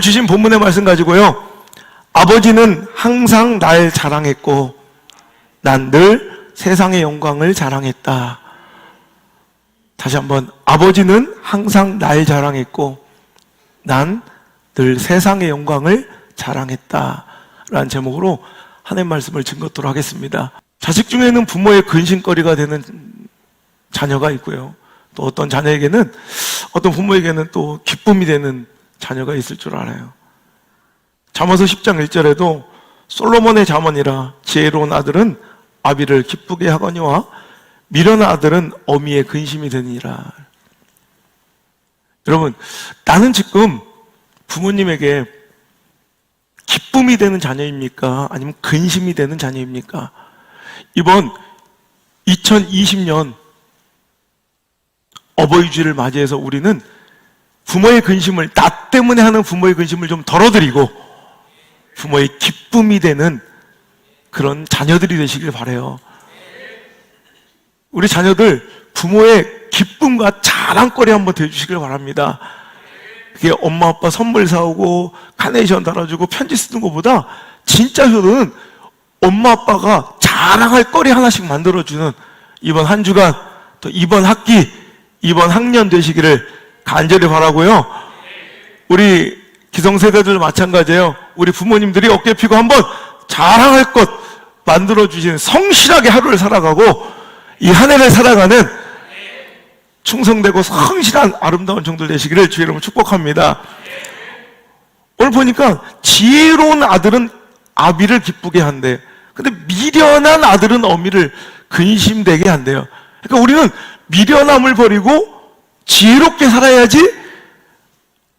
자, 오늘 주신 본문의 말씀 가지고요. 아버지는 항상 날 자랑했고, 난 늘 세상의 영광을 자랑했다. 다시 한번, 아버지는 항상 날 자랑했고, 난 늘 세상의 영광을 자랑했다. 라는 제목으로 하나님 말씀을 증거토록 하겠습니다. 자식 중에는 부모의 근심거리가 되는 자녀가 있고요. 또 어떤 자녀에게는 어떤 부모에게는 또 기쁨이 되는 자녀가 있을 줄 알아요. 잠언서 10장 1절에도 솔로몬의 자언이라 지혜로운 아들은 아비를 기쁘게 하거니와 미련한 아들은 어미의 근심이 되니라. 여러분, 나는 지금 부모님에게 기쁨이 되는 자녀입니까? 아니면 근심이 되는 자녀입니까? 이번 2020년 어버이 주일을 맞이해서 우리는 부모의 근심을, 나 때문에 하는 부모의 근심을 좀 덜어드리고 부모의 기쁨이 되는 그런 자녀들이 되시길 바래요. 우리 자녀들 부모의 기쁨과 자랑거리 한번 되주시길 바랍니다. 그게 엄마 아빠 선물 사오고 카네이션 달아주고 편지 쓰는 것보다 진짜 효도는 엄마 아빠가 자랑할 거리 하나씩 만들어주는 이번 한 주간 또 이번 학기 이번 학년 되시기를 간절히 바라고요. 우리 기성세대들 마찬가지예요. 우리 부모님들이 어깨 피고 한번 자랑할 것 만들어 주신 성실하게 하루를 살아가고 이 한 해를 살아가는 충성되고 성실한 아름다운 종들 되시기를 주의 이름으로 축복합니다. 오늘 보니까 지혜로운 아들은 아비를 기쁘게 한대. 근데 미련한 아들은 어미를 근심되게 한대요. 그러니까 우리는 미련함을 버리고 지혜롭게 살아야지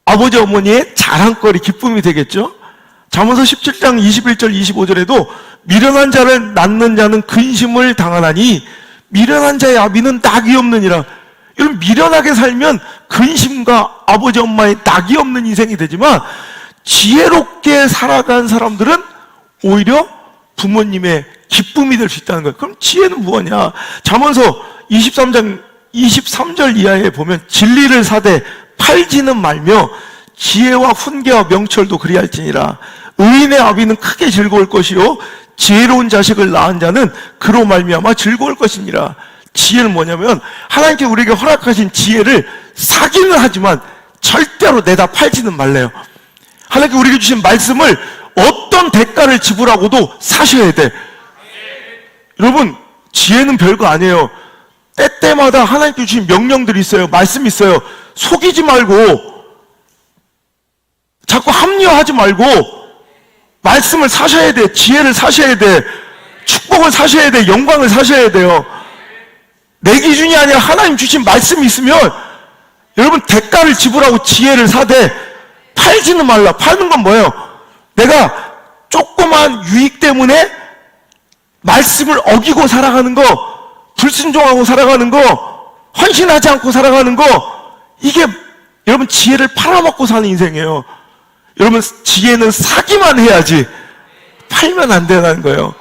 아버지 어머니의 자랑거리 기쁨이 되겠죠. 잠언서 17장 21절 25절에도 미련한 자를 낳는 자는 근심을 당하나니 미련한 자의 아비는 낙이 없느니라. 여러분 미련하게 살면 근심과 아버지 엄마의 낙이 없는 인생이 되지만 지혜롭게 살아간 사람들은 오히려 부모님의 기쁨이 될 수 있다는 거예요. 그럼 지혜는 무엇이냐? 잠언서 23장 23절 이하에 보면 진리를 사되 팔지는 말며 지혜와 훈계와 명철도 그리할지니라. 의인의 아비는 크게 즐거울 것이요 지혜로운 자식을 낳은 자는 그로 말미암아 즐거울 것이니라. 지혜는 뭐냐면 하나님께 우리에게 허락하신 지혜를 사기는 하지만 절대로 내다 팔지는 말래요. 하나님께 우리에게 주신 말씀을 어떤 대가를 지불하고도 사셔야 돼. 여러분, 지혜는 별거 아니에요. 때때마다 하나님께 주신 명령들이 있어요. 말씀이 있어요. 속이지 말고, 자꾸 합리화하지 말고, 말씀을 사셔야 돼. 지혜를 사셔야 돼. 축복을 사셔야 돼. 영광을 사셔야 돼요. 내 기준이 아니라 하나님 주신 말씀이 있으면, 여러분, 대가를 지불하고 지혜를 사되, 팔지는 말라. 팔는 건 뭐예요? 내가 조그만 유익 때문에 말씀을 어기고 살아가는 거, 불순종하고 살아가는 거, 헌신하지 않고 살아가는 거, 이게 여러분 지혜를 팔아먹고 사는 인생이에요. 여러분 지혜는 사기만 해야지 팔면 안 되는 거예요.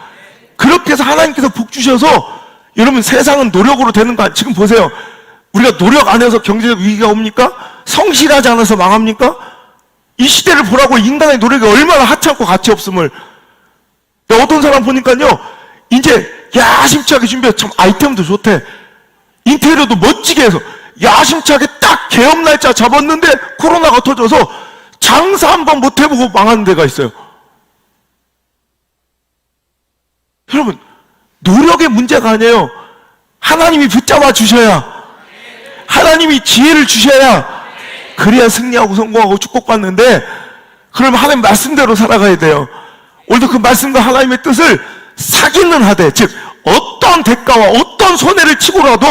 그렇게 해서 하나님께서 복 주셔서 여러분 세상은 노력으로 되는 거 지금 보세요. 우리가 노력 안 해서 경제적 위기가 옵니까? 성실하지 않아서 망합니까? 이 시대를 보라고 인간의 노력이 얼마나 하찮고 가치 없음을 어떤 사람 보니까요 이제 야 심차게 준비해. 참 아이템도 좋대. 인테리어도 멋지게 해서 야 심차게 딱 개업 날짜 잡았는데 코로나가 터져서 장사 한 번 못 해보고 망하는 데가 있어요. 여러분 노력의 문제가 아니에요. 하나님이 붙잡아 주셔야 하나님이 지혜를 주셔야 그래야 승리하고 성공하고 축복받는데 그러면 하나님 말씀대로 살아가야 돼요. 오늘도 그 말씀과 하나님의 뜻을 사기는 하되 즉 어떤 대가와 어떤 손해를 치고라도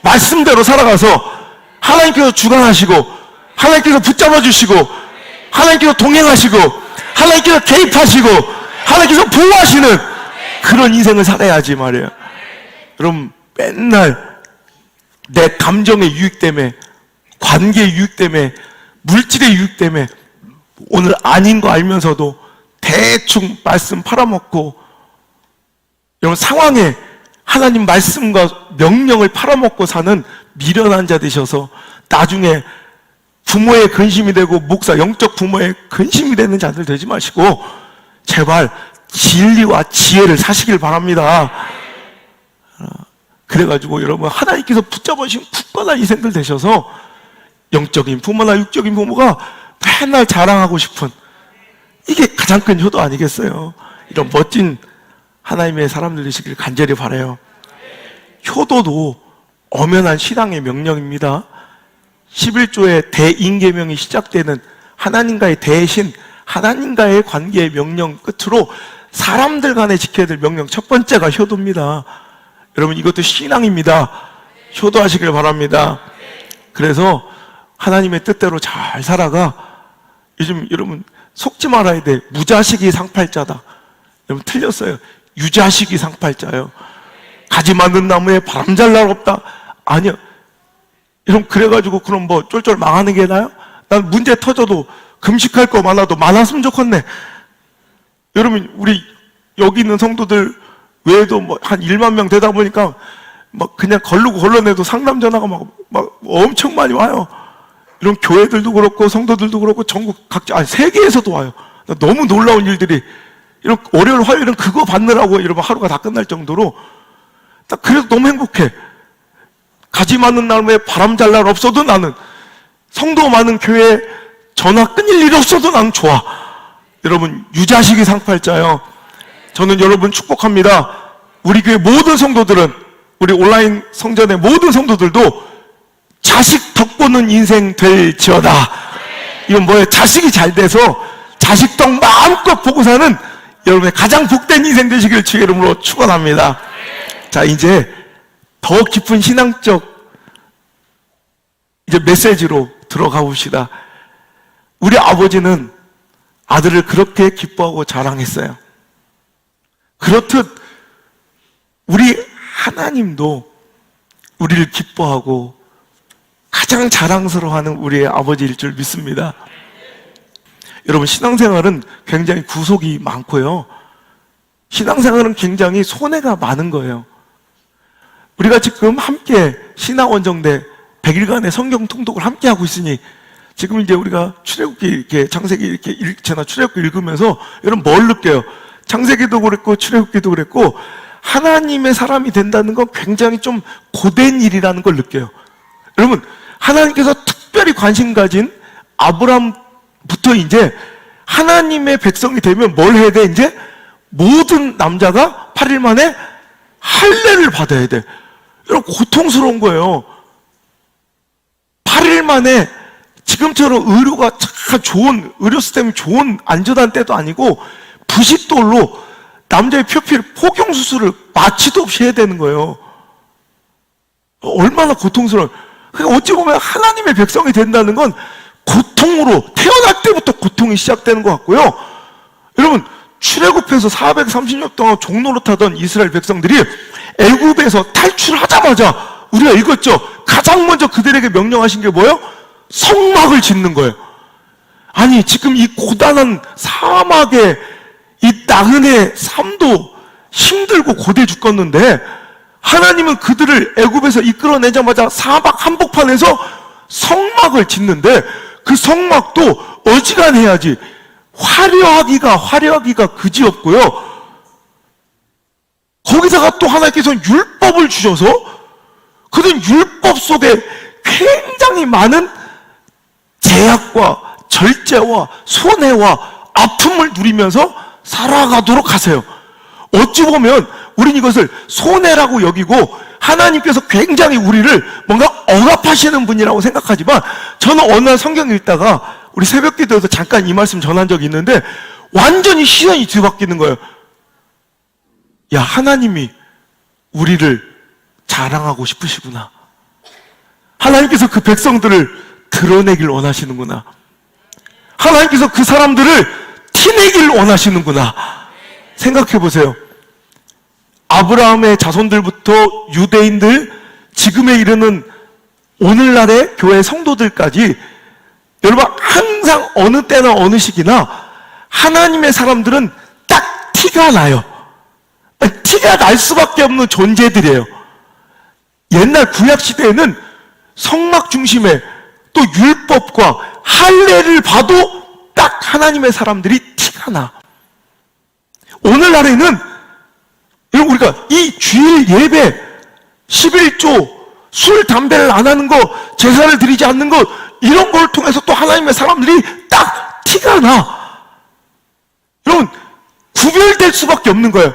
말씀대로 살아가서 하나님께서 주관하시고 하나님께서 붙잡아 주시고 하나님께서 동행하시고 하나님께서 개입하시고 하나님께서 보호하시는 그런 인생을 살아야지 말이에요. 여러분 맨날 내 감정의 유익 때문에 관계의 유익 때문에 물질의 유익 때문에 오늘 아닌 거 알면서도 대충 말씀 팔아먹고 여러분 상황에 하나님 말씀과 명령을 팔아먹고 사는 미련한 자 되셔서 나중에 부모의 근심이 되고 목사 영적 부모의 근심이 되는 자들 되지 마시고 제발 진리와 지혜를 사시길 바랍니다. 어, 그래가지고 여러분 하나님께서 붙잡으신 굳건한 인생들 되셔서 영적인 부모나 육적인 부모가 맨날 자랑하고 싶은 이게 가장 큰 효도 아니겠어요? 이런 멋진 하나님의 사람들 되시길 간절히 바라요. 효도도 엄연한 신앙의 명령입니다. 11조의 대인계명이 시작되는 하나님과의 대신 하나님과의 관계의 명령 끝으로 사람들 간에 지켜야 될 명령 첫 번째가 효도입니다. 여러분 이것도 신앙입니다. 효도하시길 바랍니다. 그래서 하나님의 뜻대로 잘 살아가 요즘 여러분 속지 말아야 돼. 무자식이 상팔자다. 여러분 틀렸어요. 유자식이 상팔자예요. 가지 맞는 나무에 바람 잘 날 없다. 아니요. 여러분 그래가지고 그럼 뭐 쫄쫄 망하는 게 나요? 난 문제 터져도 금식할 거 많아도 많았으면 좋겠네. 여러분 우리 여기 있는 성도들 외에도 뭐 한 1만 명 되다 보니까 막 그냥 걸르고 걸러내도 상담 전화가 막, 막 엄청 많이 와요. 이런 교회들도 그렇고 성도들도 그렇고 전국 각지 아니 세계에서도 와요. 나 너무 놀라운 일들이 이런 월요일 화요일은 그거 받느라고 이러면 하루가 다 끝날 정도로 딱 그래도 너무 행복해. 가지 많은 날에 바람 잘 날 없어도 나는 성도 많은 교회에 전화 끊일 일 없어도 나는 좋아. 여러분 유자식이 상팔자요. 저는 여러분 축복합니다. 우리 교회 모든 성도들은 우리 온라인 성전의 모든 성도들도 자식 덕보는 인생 될지어다. 이건 뭐예요? 자식이 잘 돼서 자식 덕 마음껏 보고 사는 여러분의 가장 복된 인생 되시길 주의 이름으로 축원합니다. 자, 이제 더 깊은 신앙적 이제 메시지로 들어가 봅시다. 우리 아버지는 아들을 그렇게 기뻐하고 자랑했어요. 그렇듯 우리 하나님도 우리를 기뻐하고 가장 자랑스러워하는 우리의 아버지일 줄 믿습니다. 여러분 신앙생활은 굉장히 구속이 많고요. 신앙생활은 굉장히 손해가 많은 거예요. 우리가 지금 함께 신앙원정대 100일간의 성경 통독을 함께 하고 있으니 지금 이제 우리가 출애굽기 이렇게 창세기 이렇게 읽잖아 출애굽기 읽으면서 여러분 뭘 느껴요? 창세기도 그랬고 출애굽기도 그랬고 하나님의 사람이 된다는 건 굉장히 좀 고된 일이라는 걸 느껴요. 여러분 하나님께서 특별히 관심 가진 아브람 부터 이제 하나님의 백성이 되면 뭘 해야 돼? 이제 모든 남자가 8일 만에 할례를 받아야 돼. 여러분 고통스러운 거예요. 8일 만에 지금처럼 의료가 참 좋은 의료 시스템이 좋은 안전한 때도 아니고 부싯돌로 남자의 표피를 포경 수술을 마취도 없이 해야 되는 거예요. 얼마나 고통스러워. 그러니까 어찌 보면 하나님의 백성이 된다는 건 고통으로 태어날 때부터 고통이 시작되는 것 같고요. 여러분 출애굽해서 430년 동안 종로로 타던 이스라엘 백성들이 애굽에서 탈출하자마자 우리가 읽었죠. 가장 먼저 그들에게 명령하신 게 뭐예요? 성막을 짓는 거예요. 아니 지금 이 고단한 사막에 이 나그네 삶도 힘들고 고대 죽겠는데 하나님은 그들을 애굽에서 이끌어내자마자 사막 한복판에서 성막을 짓는데 그 성막도 어지간해야지 화려하기가 화려하기가 그지없고요. 거기다가 또 하나님께서 율법을 주셔서 그는 율법 속에 굉장히 많은 제약과 절제와 손해와 아픔을 누리면서 살아가도록 하세요. 어찌 보면 우린 이것을 손해라고 여기고 하나님께서 굉장히 우리를 뭔가 억압하시는 분이라고 생각하지만 저는 어느 날 성경 읽다가 우리 새벽 기도에서 잠깐 이 말씀 전한 적이 있는데 완전히 시선이 뒤바뀌는 거예요. 야, 하나님이 우리를 자랑하고 싶으시구나. 하나님께서 그 백성들을 드러내길 원하시는구나. 하나님께서 그 사람들을 티내길 원하시는구나. 생각해 보세요. 아브라함의 자손들부터 유대인들, 지금에 이르는 오늘날의 교회 성도들까지 여러분 항상 어느 때나 어느 시기나 하나님의 사람들은 딱 티가 나요. 티가 날 수밖에 없는 존재들이에요. 옛날 구약 시대에는 성막 중심에 또 율법과 할례를 봐도 딱 하나님의 사람들이 티가 나. 오늘날에는 여러분 우리가 이 주일 예배 11조 술 담배를 안 하는 거 제사를 드리지 않는 것 이런 걸 통해서 또 하나님의 사람들이 딱 티가 나. 여러분 구별될 수밖에 없는 거예요.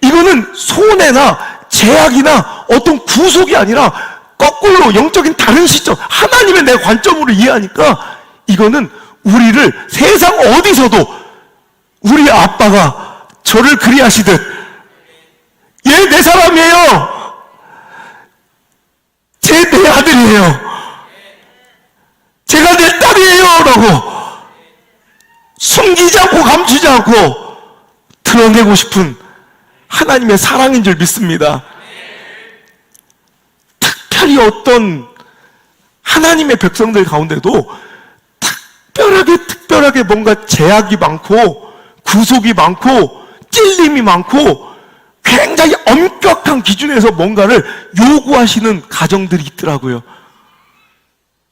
이거는 손해나 제약이나 어떤 구속이 아니라 거꾸로 영적인 다른 시점 하나님의 내 관점으로 이해하니까 이거는 우리를 세상 어디서도 우리 아빠가 저를 그리하시듯 얘 내 사람이에요. 쟤내 아들이에요. 제가 내 딸이에요. 라고 숨기지 않고 감추지 않고 드러내고 싶은 하나님의 사랑인 줄 믿습니다. 특별히 어떤 하나님의 백성들 가운데도 특별하게 특별하게 뭔가 제약이 많고 구속이 많고 찔림이 많고 굉장히 엄격한 기준에서 뭔가를 요구하시는 가정들이 있더라고요.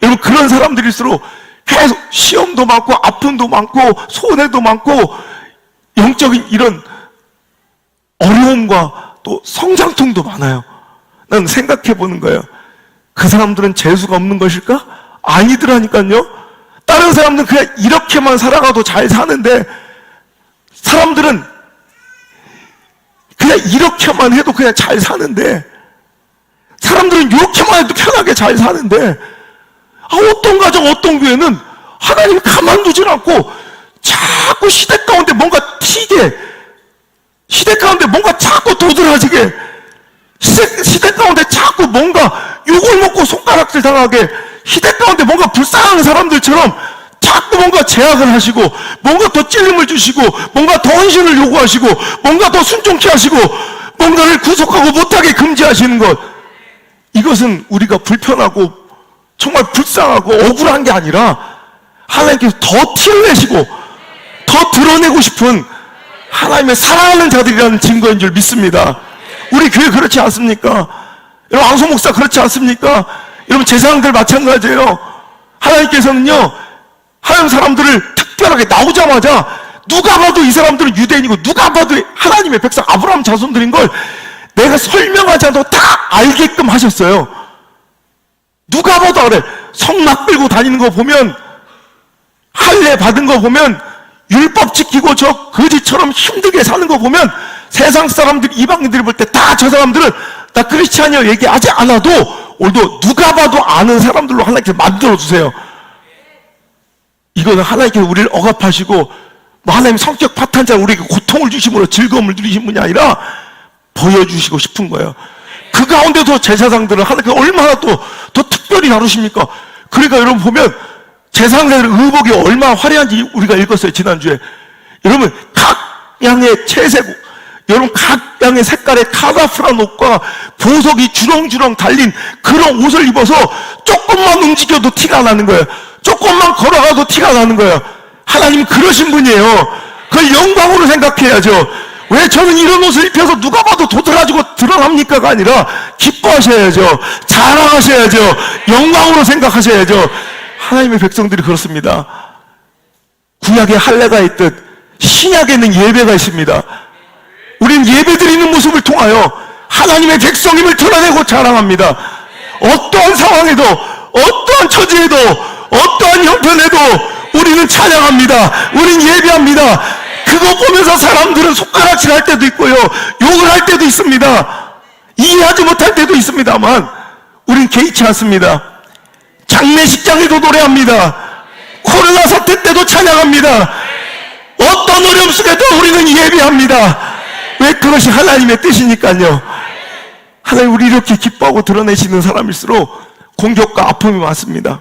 여러분 그런 사람들일수록 계속 시험도 많고 아픔도 많고 손해도 많고 영적인 이런 어려움과 또 성장통도 많아요. 난 생각해 보는 거예요. 그 사람들은 재수가 없는 것일까? 아니더라니까요. 다른 사람들은 그냥 이렇게만 살아가도 잘 사는데 사람들은 그냥 이렇게만 해도 그냥 잘 사는데 사람들은 이렇게만 해도 편하게 잘 사는데 아, 어떤 가정 어떤 교회는 하나님 가만두질 않고 자꾸 시대 가운데 뭔가 튀게 시대 가운데 뭔가 자꾸 도드라지게 시대, 시대 가운데 자꾸 뭔가 욕을 먹고 손가락질 당하게 시대 가운데 뭔가 불쌍한 사람들처럼 뭔가 제약을 하시고 뭔가 더 찔림을 주시고 뭔가 더 헌신을 요구하시고 뭔가 더 순종케 하시고 뭔가를 구속하고 못하게 금지하시는 것 이것은 우리가 불편하고 정말 불쌍하고 억울한 게 아니라 하나님께서 더 티를 내시고 더 드러내고 싶은 하나님의 사랑하는 자들이라는 증거인 줄 믿습니다. 우리 교회 그렇지 않습니까? 여러분 왕소 목사 그렇지 않습니까? 여러분 제사장들 마찬가지예요. 하나님께서는요 하나님 사람들을 특별하게 나오자마자 누가 봐도 이 사람들은 유대인이고 누가 봐도 하나님의 백성 아브라함 자손들인 걸 내가 설명하지 않아도 다 알게끔 하셨어요. 누가 봐도 알아. 성막 끌고 다니는 거 보면 할례 받은 거 보면 율법 지키고 저 거지처럼 힘들게 사는 거 보면 세상 사람들 이방인들이 볼 때 다 저 사람들은 나 크리스찬이요 얘기하지 않아도 오늘도 누가 봐도 아는 사람들로 하나님께서 만들어 주세요. 이거는 하나님께서 우리를 억압하시고 뭐 하나님 성격 파탄자 우리에게 고통을 주심으로 즐거움을 누리신 분이 아니라 보여주시고 싶은 거예요. 그 가운데도 제사장들을 하나님께서 얼마나 또 더 특별히 다루십니까? 그러니까 여러분 보면 제사장들의 의복이 얼마나 화려한지 우리가 읽었어요 지난주에. 여러분 각 양의 채색 여러분 각 양의 색깔의 카다프란 옷과 보석이 주렁주렁 달린 그런 옷을 입어서 조금만 움직여도 티가 나는 거예요. 조금만 걸어가도 티가 나는 거예요. 하나님 그러신 분이에요. 그걸 영광으로 생각해야죠. 왜 저는 이런 옷을 입혀서 누가 봐도 도드라지고 드러납니까가 아니라 기뻐하셔야죠. 자랑하셔야죠. 영광으로 생각하셔야죠. 하나님의 백성들이 그렇습니다. 구약에 할례가 있듯 신약에는 예배가 있습니다. 우리는 예배 드리는 모습을 통하여 하나님의 백성임을 드러내고 자랑합니다. 어떠한 상황에도, 어떠한 처지에도, 어떠한 형편에도 우리는 찬양합니다. 우리는 예배합니다. 그거 보면서 사람들은 손가락질 할 때도 있고요. 욕을 할 때도 있습니다. 이해하지 못할 때도 있습니다만, 우린 개의치 않습니다. 장례식장에도 노래합니다. 코로나 사태 때도 찬양합니다. 어떤 어려움 속에도 우리는 예배합니다. 왜 그것이 하나님의 뜻이니까요. 하나님 우리 이렇게 기뻐하고 드러내시는 사람일수록 공격과 아픔이 많습니다.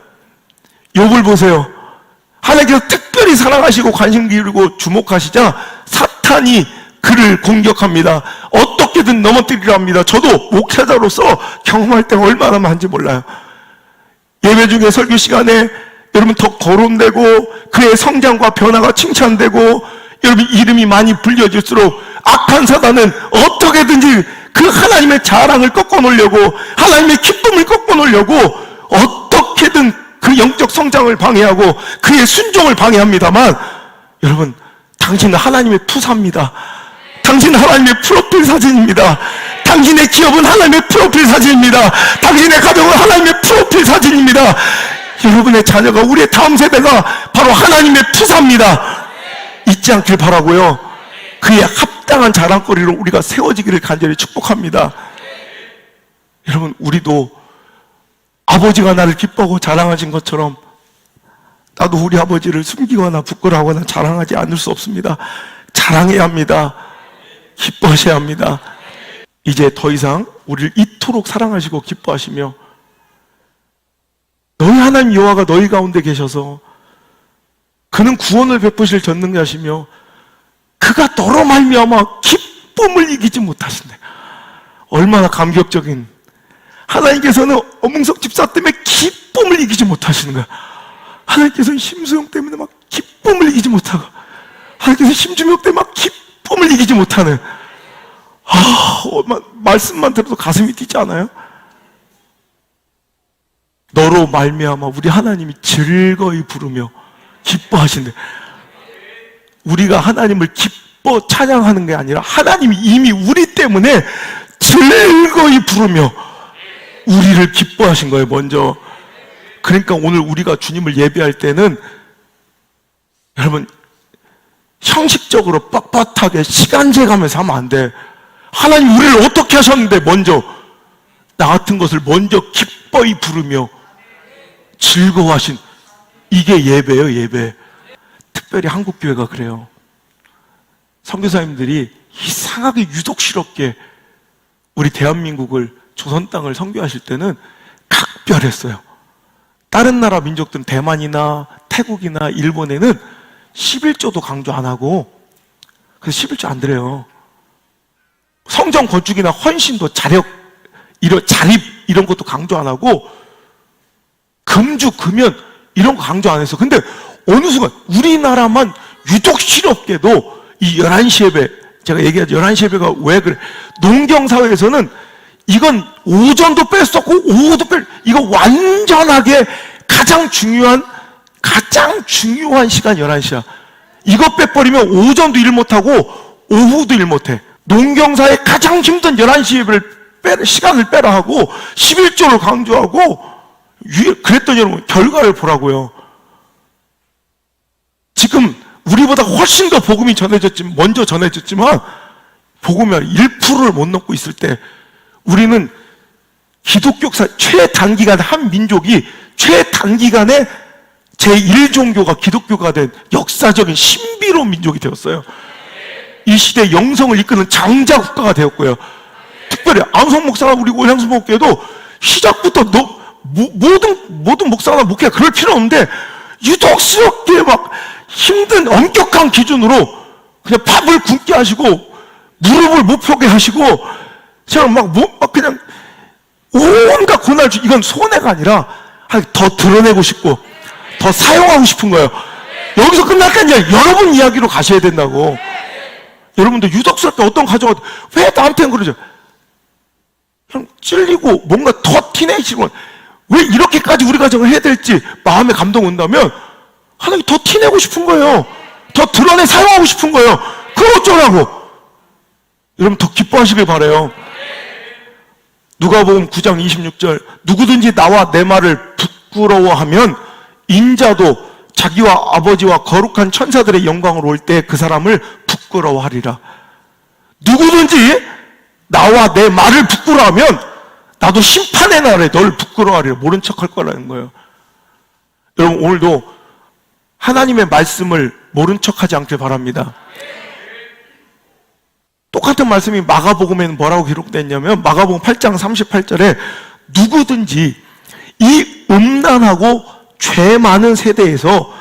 욥을 보세요. 하나님께서 특별히 사랑하시고 관심 기울이고 주목하시자 사탄이 그를 공격합니다. 어떻게든 넘어뜨리려 합니다. 저도 목회자로서 경험할 때 얼마나 많은지 몰라요. 예배 중에 설교 시간에 여러분 더 거론되고 그의 성장과 변화가 칭찬되고 여러분 이름이 많이 불려질수록 악한 사단은 어떻게든지 그 하나님의 자랑을 꺾어 놓으려고 하나님의 기쁨을 꺾어 놓으려고 어떻게든 그 영적 성장을 방해하고 그의 순종을 방해합니다만 여러분 당신은 하나님의 투사입니다. 당신은 하나님의 프로필 사진입니다. 당신의 기업은 하나님의 프로필 사진입니다. 당신의 가정은 하나님의 프로필 사진입니다. 여러분의 자녀가 우리의 다음 세대가 바로 하나님의 투사입니다. 잊지 않길 바라고요. 그의 합당한 자랑거리로 우리가 세워지기를 간절히 축복합니다. 여러분 우리도 아버지가 나를 기뻐하고 자랑하신 것처럼 나도 우리 아버지를 숨기거나 부끄러워하거나 자랑하지 않을 수 없습니다. 자랑해야 합니다. 기뻐하셔야 합니다. 이제 더 이상 우리를 이토록 사랑하시고 기뻐하시며 너희 하나님 여호와가 너희 가운데 계셔서 그는 구원을 베푸실 전능자시며 그가 너로 말미암아 기쁨을 이기지 못하신다. 얼마나 감격적인 하나님께서는 어몽석 집사 때문에 기쁨을 이기지 못하시는 거야. 하나님께서는 심수영 때문에 막 기쁨을 이기지 못하고 하나님께서 심주명 때문에 막 기쁨을 이기지 못하는 아, 말씀만 들어도 가슴이 뛰지 않아요? 너로 말미암아 우리 하나님이 즐거이 부르며 기뻐하신대. 우리가 하나님을 기뻐 찬양하는 게 아니라 하나님이 이미 우리 때문에 즐거이 부르며 우리를 기뻐하신 거예요, 먼저. 그러니까 오늘 우리가 주님을 예배할 때는 여러분 형식적으로 뻣뻣하게 시간 재가면서 하면 안 돼. 하나님 우리를 어떻게 하셨는데 먼저 나 같은 것을 먼저 기뻐이 부르며 즐거워하신 이게 예배예요, 예배. 특별히 한국 교회가 그래요. 선교사님들이 이상하게 유독스럽게 우리 대한민국을 조선 땅을 선교하실 때는 각별했어요. 다른 나라 민족들은 대만이나 태국이나 일본에는 11조도 강조 안 하고 그래서 11조 안 드려요. 성전 건축이나 헌신도 자력 이런 자립 이런 것도 강조 안 하고 금주 금연 이런 거 강조 안 했어. 근데 어느 순간 우리나라만 유독 실없게도 이 11시 예배 제가 얘기하죠. 11시 예배가 왜 그래? 농경 사회에서는 이건 오전도 뺐었고 오후도 뺐 이거 완전하게 가장 중요한 가장 중요한 시간 11시야. 이거 빼버리면 오전도 일 못하고 오후도 일 못해. 농경사의 가장 힘든 11시 예배를 빼, 시간을 빼라 하고 11조를 강조하고 유- 그랬더니 여러분 결과를 보라고요. 지금 우리보다 훨씬 더 복음이 전해졌지만 먼저 전해졌지만 복음이 1%를 못 넘고 있을 때 우리는 기독교사 최단기간에 한 민족이 최단기간에 제1종교가 기독교가 된 역사적인 신비로운 민족이 되었어요. 이 시대 영성을 이끄는 장자 국가가 되었고요. 특별히 안성 목사나 우리 오향수 목회도 시작부터 너, 모, 모든 모든 목사나 목회가 그럴 필요 없는데 유독스럽게 막 힘든 엄격한 기준으로 그냥 밥을 굶게 하시고 무릎을 못 펴게 하시고 제가 막, 뭐, 막 그냥 온갖 고난을 주 이건 손해가 아니라 아, 더 드러내고 싶고 더 사용하고 싶은 거예요. 여기서 끝날 게 아니라 여러분 이야기로 가셔야 된다고. 여러분들 유독스럽게 어떤 가정은 왜 나한테는 그러죠? 그냥 찔리고 뭔가 더 티내시고 왜 이렇게까지 우리 가정을 해야 될지 마음에 감동 온다면 하나님 더 티내고 싶은 거예요. 더 드러내 사용하고 싶은 거예요. 그럼 어쩌라고? 여러분 더 기뻐하시길 바래요. 누가복음 9장 26절 누구든지 나와 내 말을 부끄러워하면 인자도 자기와 아버지와 거룩한 천사들의 영광을 올 때 그 사람을 부끄러워하리라. 누구든지 나와 내 말을 부끄러워하면 나도 심판의 날에 널 부끄러워하리라. 모른 척할 거라는 거예요. 여러분 오늘도 하나님의 말씀을 모른 척하지 않길 바랍니다. 똑같은 말씀이 마가복음에는 뭐라고 기록됐냐면 마가복음 8장 38절에 누구든지 이 음란하고 죄 많은 세대에서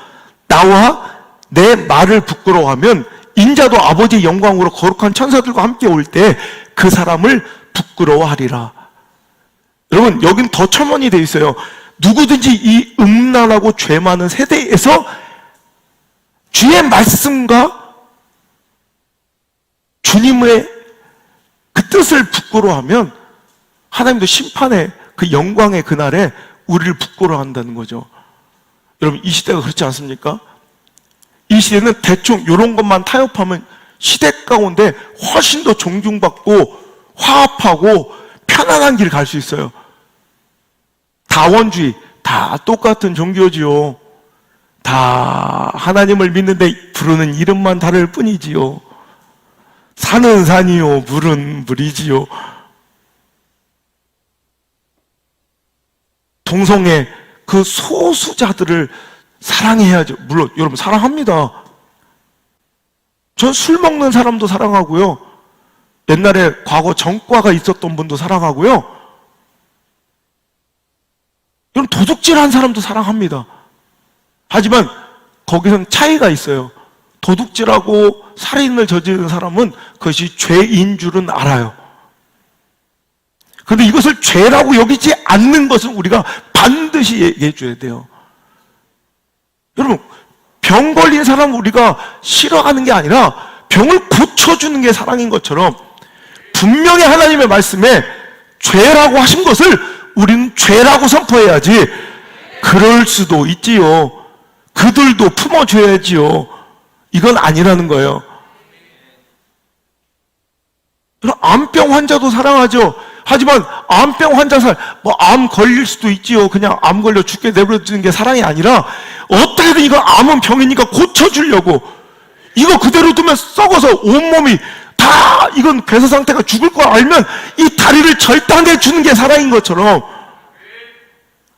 나와 내 말을 부끄러워하면 인자도 아버지의 영광으로 거룩한 천사들과 함께 올 때 그 사람을 부끄러워하리라. 여러분 여긴 더 첨언이 되어 있어요. 누구든지 이 음란하고 죄 많은 세대에서 주의 말씀과 주님의 그 뜻을 부끄러워하면 하나님도 심판의 그 영광의 그날에 우리를 부끄러워한다는 거죠. 여러분 이 시대가 그렇지 않습니까? 이 시대는 대충 이런 것만 타협하면 시대 가운데 훨씬 더 존중받고 화합하고 편안한 길 갈 수 있어요. 다원주의 다 똑같은 종교지요. 다 하나님을 믿는데 부르는 이름만 다를 뿐이지요. 산은 산이요, 물은 물이지요. 동성애 그 소수자들을 사랑해야죠. 물론 여러분 사랑합니다. 전 술 먹는 사람도 사랑하고요. 옛날에 과거 전과가 있었던 분도 사랑하고요. 여러분 도둑질한 사람도 사랑합니다. 하지만 거기선 차이가 있어요. 도둑질하고 살인을 저지른 사람은 그것이 죄인 줄은 알아요. 그런데 이것을 죄라고 여기지 않는 것은 우리가 반드시 얘기해 줘야 돼요. 여러분, 병 걸린 사람 우리가 싫어하는 게 아니라 병을 고쳐주는 게 사랑인 것처럼 분명히 하나님의 말씀에 죄라고 하신 것을 우리는 죄라고 선포해야지 그럴 수도 있지요. 그들도 품어줘야지요. 이건 아니라는 거예요. 암병 환자도 사랑하죠. 하지만 암병 환자 살, 뭐 암 걸릴 수도 있지요. 그냥 암 걸려 죽게 내버려두는 게 사랑이 아니라 어떻게든 이거 암은 병이니까 고쳐주려고 이거 그대로 두면 썩어서 온몸이 다 이건 괴사 상태가 죽을 걸 알면 이 다리를 절단해 주는 게 사랑인 것처럼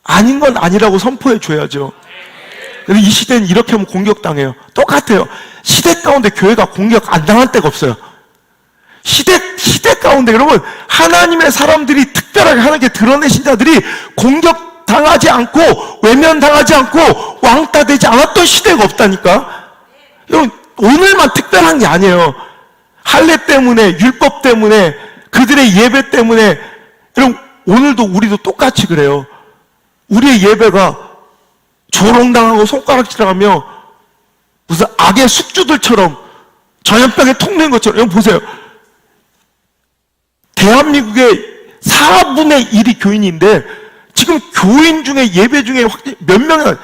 아닌 건 아니라고 선포해 줘야죠. 이 시대는 이렇게 하면 공격당해요. 똑같아요. 시대 가운데 교회가 공격 안 당할 데가 없어요. 시대, 시대 가운데 여러분, 하나님의 사람들이 특별하게 하나님께 드러내신 자들이 공격당하지 않고, 외면당하지 않고, 왕따되지 않았던 시대가 없다니까? 여러분, 오늘만 특별한 게 아니에요. 할례 때문에, 율법 때문에, 그들의 예배 때문에, 여러분, 오늘도 우리도 똑같이 그래요. 우리의 예배가 조롱당하고 손가락질하며 무슨 악의 숙주들처럼 전염병에 통는 것처럼 여러분 보세요. 대한민국의 4분의 1이 교인인데 지금 교인 중에 예배 중에 확- 몇 명이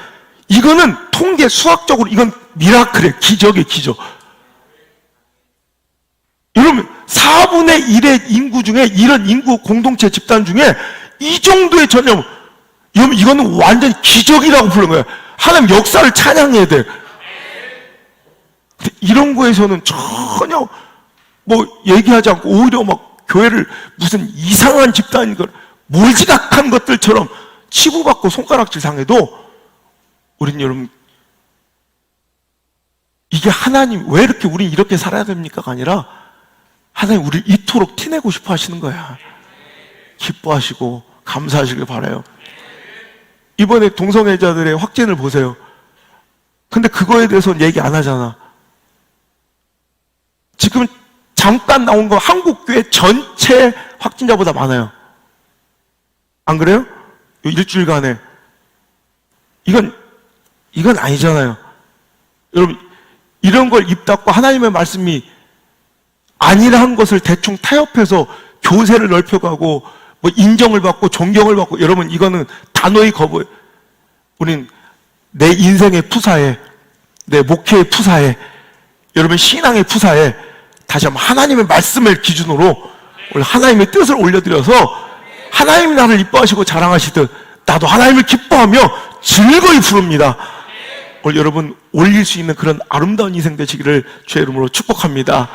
이거는 통계 수학적으로 이건 미라클의 기적의 기적. 여러분 4분의 1의 인구 중에 이런 인구 공동체 집단 중에 이 정도의 전염 여러분 이거는 완전 기적이라고 부르는 거예요. 하나님 역사를 찬양해야 돼. 이런 거에서는 전혀 뭐 얘기하지 않고 오히려 막 교회를 무슨 이상한 집단인 걸 몰지각한 것들처럼 치부받고 손가락질 당해도 우린 여러분 이게 하나님 왜 이렇게 우린 이렇게 살아야 됩니까가 아니라 하나님 우리를 이토록 티내고 싶어 하시는 거야. 기뻐하시고 감사하시길 바라요. 이번에 동성애자들의 확진을 보세요. 근데 그거에 대해서는 얘기 안 하잖아. 지금 잠깐 나온 거 한국교회 전체 확진자보다 많아요. 안 그래요? 요 일주일간에. 이건, 이건 아니잖아요. 여러분, 이런 걸 입 닫고 하나님의 말씀이 아니라는 것을 대충 타협해서 교세를 넓혀가고 뭐 인정을 받고 존경을 받고 여러분 이거는 단호히 거부해. 우린 내 인생의 푸사에 내 목회의 푸사에 여러분 신앙의 푸사에 다시 한번 하나님의 말씀을 기준으로 하나님의 뜻을 올려드려서 하나님이 나를 이뻐하시고 자랑하시듯 나도 하나님을 기뻐하며 즐거이 부릅니다. 오늘 여러분 올릴 수 있는 그런 아름다운 인생 되시기를 주의 이름으로 축복합니다.